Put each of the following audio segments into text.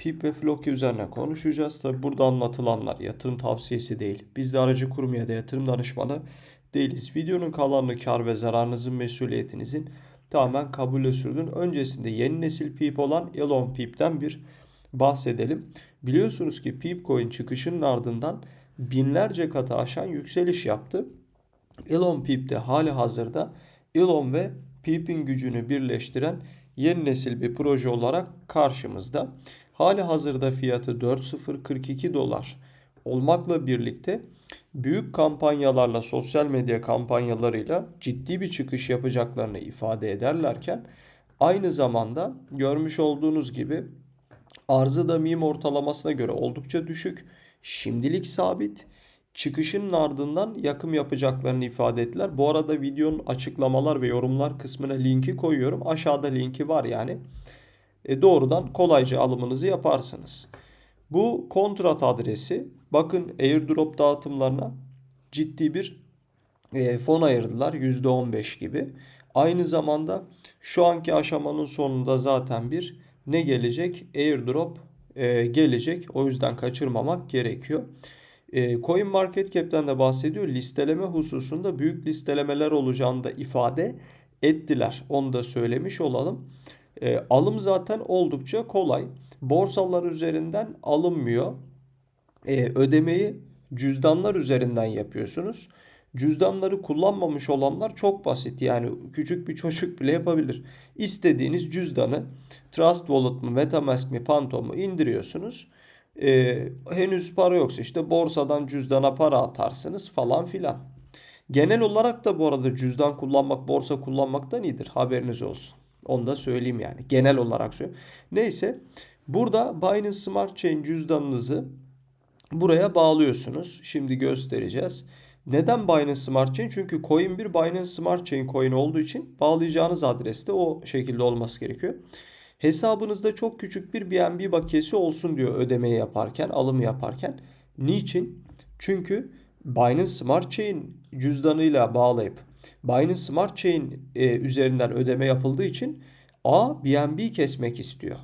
PIP ve Floki üzerine konuşacağız. Tabi burada anlatılanlar yatırım tavsiyesi değil. Biz de aracı kurum ya da yatırım danışmanı değiliz. Videonun kalanını kar ve zararınızın mesuliyetinizin tamamen kabule sürdün. Öncesinde yeni nesil PIP olan Elon PIP'ten bir bahsedelim. Biliyorsunuz ki PIP coin çıkışının ardından binlerce katı aşan yükseliş yaptı. Elon PIP de hali hazırda Elon ve PIP'in gücünü birleştiren yeni nesil bir proje olarak karşımızda. Hali hazırda fiyatı 4.042 dolar olmakla birlikte büyük kampanyalarla, sosyal medya kampanyalarıyla ciddi bir çıkış yapacaklarını ifade ederlerken aynı zamanda görmüş olduğunuz gibi arzı da meme ortalamasına göre oldukça düşük, şimdilik sabit çıkışının ardından yakım yapacaklarını ifade ettiler. Bu arada videonun açıklamalar ve yorumlar kısmına linki koyuyorum. Aşağıda linki var yani. E doğrudan kolayca alımınızı yaparsınız. Bu kontrat adresi bakın airdrop dağıtımlarına ciddi bir e, fon ayırdılar %15 gibi. Aynı zamanda şu anki aşamanın sonunda zaten bir ne gelecek? Airdrop e, gelecek. O yüzden kaçırmamak gerekiyor. Coin Market Cap'ten de bahsediyor. Listeleme hususunda büyük listelemeler olacağını da ifade ettiler. Onu da söylemiş olalım. E, alım zaten oldukça kolay. Borsalar üzerinden alınmıyor. E, ödemeyi cüzdanlar üzerinden yapıyorsunuz. Cüzdanları kullanmamış olanlar çok basit. Yani küçük bir çocuk bile yapabilir. İstediğiniz cüzdanı Trust Wallet mı, Metamask mi, Phantom mu indiriyorsunuz. Ee, henüz para yoksa işte borsadan cüzdana para atarsınız falan filan. Genel olarak da bu arada cüzdan kullanmak borsa kullanmaktan iyidir. Haberiniz olsun. Onu da söyleyeyim yani. Genel olarak söylüyorum. Neyse burada Binance Smart Chain cüzdanınızı buraya bağlıyorsunuz. Şimdi göstereceğiz. Neden Binance Smart Chain? Çünkü coin bir Binance Smart Chain coin olduğu için bağlayacağınız adreste o şekilde olması gerekiyor. Hesabınızda çok küçük bir BNB bakiyesi olsun diyor ödemeyi yaparken, alımı yaparken. Niçin? Çünkü Binance Smart Chain cüzdanıyla bağlayıp Binance Smart Chain e, üzerinden ödeme yapıldığı için A BNB kesmek istiyor.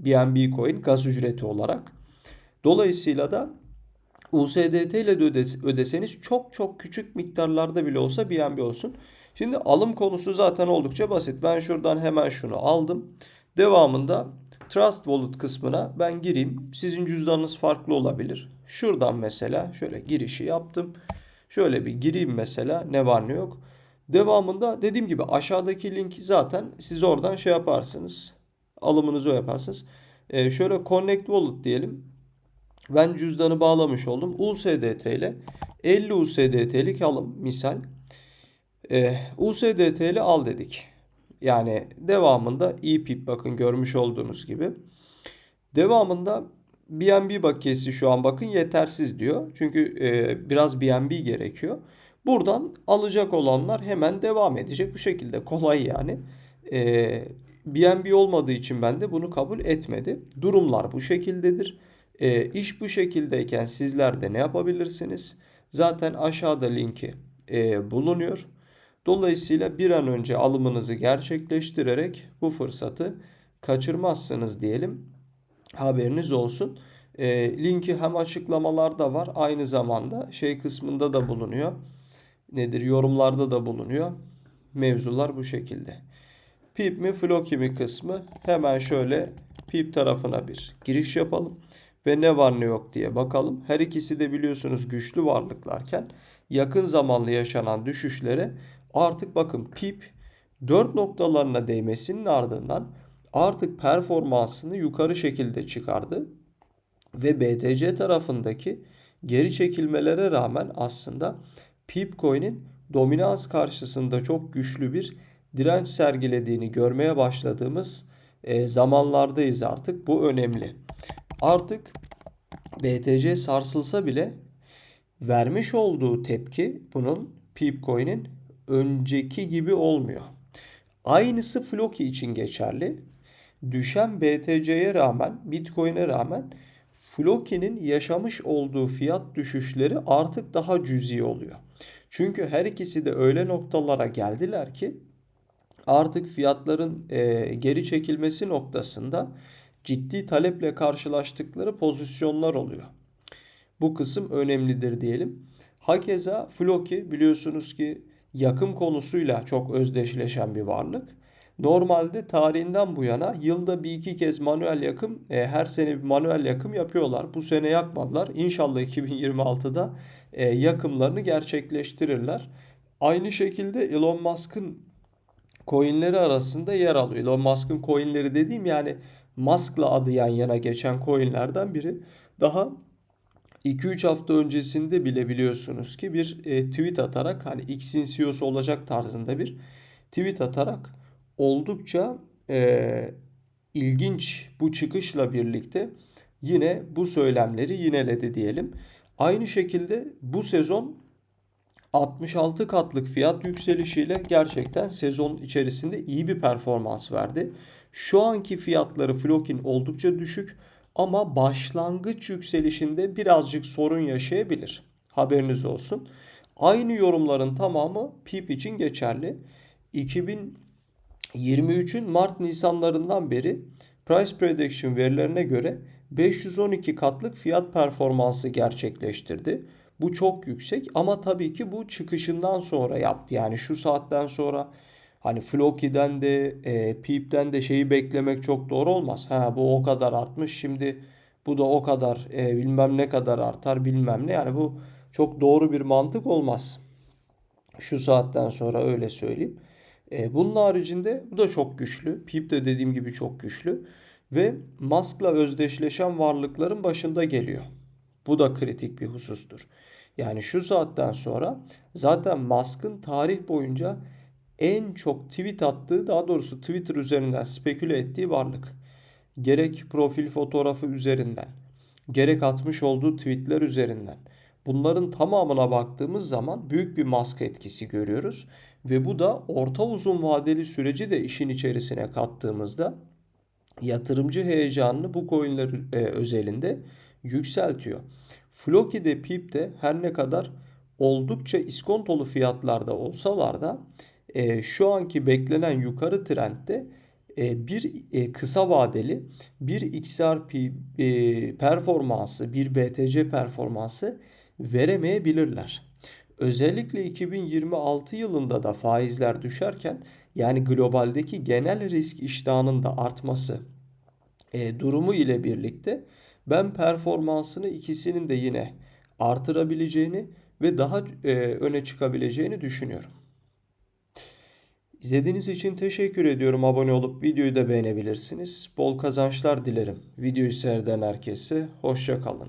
BNB coin gaz ücreti olarak. Dolayısıyla da USDT ile de ödeseniz çok çok küçük miktarlarda bile olsa BNB olsun. Şimdi alım konusu zaten oldukça basit. Ben şuradan hemen şunu aldım. Devamında Trust Wallet kısmına ben gireyim. Sizin cüzdanınız farklı olabilir. Şuradan mesela şöyle girişi yaptım. Şöyle bir gireyim mesela ne var ne yok. Devamında dediğim gibi aşağıdaki linki zaten siz oradan şey yaparsınız. Alımınızı o yaparsınız. Ee, şöyle Connect Wallet diyelim. Ben cüzdanı bağlamış oldum. USDT ile 50 USDT'lik alım misal. Ee, USDT ile al dedik. Yani devamında EPIP bakın görmüş olduğunuz gibi. Devamında BNB bakiyesi şu an bakın yetersiz diyor. Çünkü e, biraz BNB gerekiyor. Buradan alacak olanlar hemen devam edecek bu şekilde kolay yani. E, BNB olmadığı için ben de bunu kabul etmedi. Durumlar bu şekildedir. E, iş bu şekildeyken sizler de ne yapabilirsiniz? Zaten aşağıda linki e, bulunuyor. Dolayısıyla bir an önce alımınızı gerçekleştirerek bu fırsatı kaçırmazsınız diyelim. Haberiniz olsun. E, linki hem açıklamalarda var aynı zamanda şey kısmında da bulunuyor. Nedir yorumlarda da bulunuyor. Mevzular bu şekilde. Pip mi Floki mi kısmı hemen şöyle Pip tarafına bir giriş yapalım ve ne var ne yok diye bakalım. Her ikisi de biliyorsunuz güçlü varlıklarken yakın zamanlı yaşanan düşüşlere artık bakın pip 4 noktalarına değmesinin ardından artık performansını yukarı şekilde çıkardı. Ve BTC tarafındaki geri çekilmelere rağmen aslında Pipcoin'in dominans karşısında çok güçlü bir direnç sergilediğini görmeye başladığımız e, zamanlardayız artık. Bu önemli. Artık BTC sarsılsa bile vermiş olduğu tepki bunun Pipcoin'in önceki gibi olmuyor. Aynısı Floki için geçerli. Düşen BTC'ye rağmen, Bitcoin'e rağmen Floki'nin yaşamış olduğu fiyat düşüşleri artık daha cüzi oluyor. Çünkü her ikisi de öyle noktalara geldiler ki artık fiyatların e, geri çekilmesi noktasında ciddi taleple karşılaştıkları pozisyonlar oluyor. Bu kısım önemlidir diyelim. Hakeza Floki biliyorsunuz ki yakım konusuyla çok özdeşleşen bir varlık. Normalde tarihinden bu yana yılda bir iki kez manuel yakım, e, her sene bir manuel yakım yapıyorlar. Bu sene yakmadılar. İnşallah 2026'da e, yakımlarını gerçekleştirirler. Aynı şekilde Elon Musk'ın coinleri arasında yer alıyor. Elon Musk'ın coinleri dediğim yani Musk'la adı yan yana geçen coinlerden biri. Daha 2-3 hafta öncesinde bile biliyorsunuz ki bir e, tweet atarak hani X'in CEO'su olacak tarzında bir tweet atarak oldukça e, ilginç bu çıkışla birlikte yine bu söylemleri yineledi diyelim. Aynı şekilde bu sezon 66 katlık fiyat yükselişiyle gerçekten sezon içerisinde iyi bir performans verdi. Şu anki fiyatları Flokin oldukça düşük ama başlangıç yükselişinde birazcık sorun yaşayabilir. Haberiniz olsun. Aynı yorumların tamamı PIP için geçerli. 2023'ün Mart Nisanlarından beri Price Prediction verilerine göre 512 katlık fiyat performansı gerçekleştirdi. Bu çok yüksek ama tabii ki bu çıkışından sonra yaptı. Yani şu saatten sonra hani Floki'den de e, Peep'ten de şeyi beklemek çok doğru olmaz. Ha bu o kadar artmış şimdi bu da o kadar e, bilmem ne kadar artar bilmem ne. Yani bu çok doğru bir mantık olmaz. Şu saatten sonra öyle söyleyeyim. E, bunun haricinde bu da çok güçlü. Peep de dediğim gibi çok güçlü. Ve Musk'la özdeşleşen varlıkların başında geliyor. Bu da kritik bir husustur. Yani şu saatten sonra zaten Musk'ın tarih boyunca en çok tweet attığı daha doğrusu Twitter üzerinden speküle ettiği varlık. Gerek profil fotoğrafı üzerinden, gerek atmış olduğu tweetler üzerinden. Bunların tamamına baktığımız zaman büyük bir Musk etkisi görüyoruz. Ve bu da orta uzun vadeli süreci de işin içerisine kattığımızda yatırımcı heyecanını bu coinler e, özelinde yükseltiyor. Floki de Pip de her ne kadar oldukça iskontolu fiyatlarda olsalar da e, şu anki beklenen yukarı trendde e, bir e, kısa vadeli bir XRP e, performansı, bir BTC performansı veremeyebilirler. Özellikle 2026 yılında da faizler düşerken yani globaldeki genel risk iştahının da artması e, durumu ile birlikte ben performansını ikisinin de yine artırabileceğini ve daha e, öne çıkabileceğini düşünüyorum. İzlediğiniz için teşekkür ediyorum. Abone olup videoyu da beğenebilirsiniz. Bol kazançlar dilerim. Videoyu seyreden herkese hoşça kalın.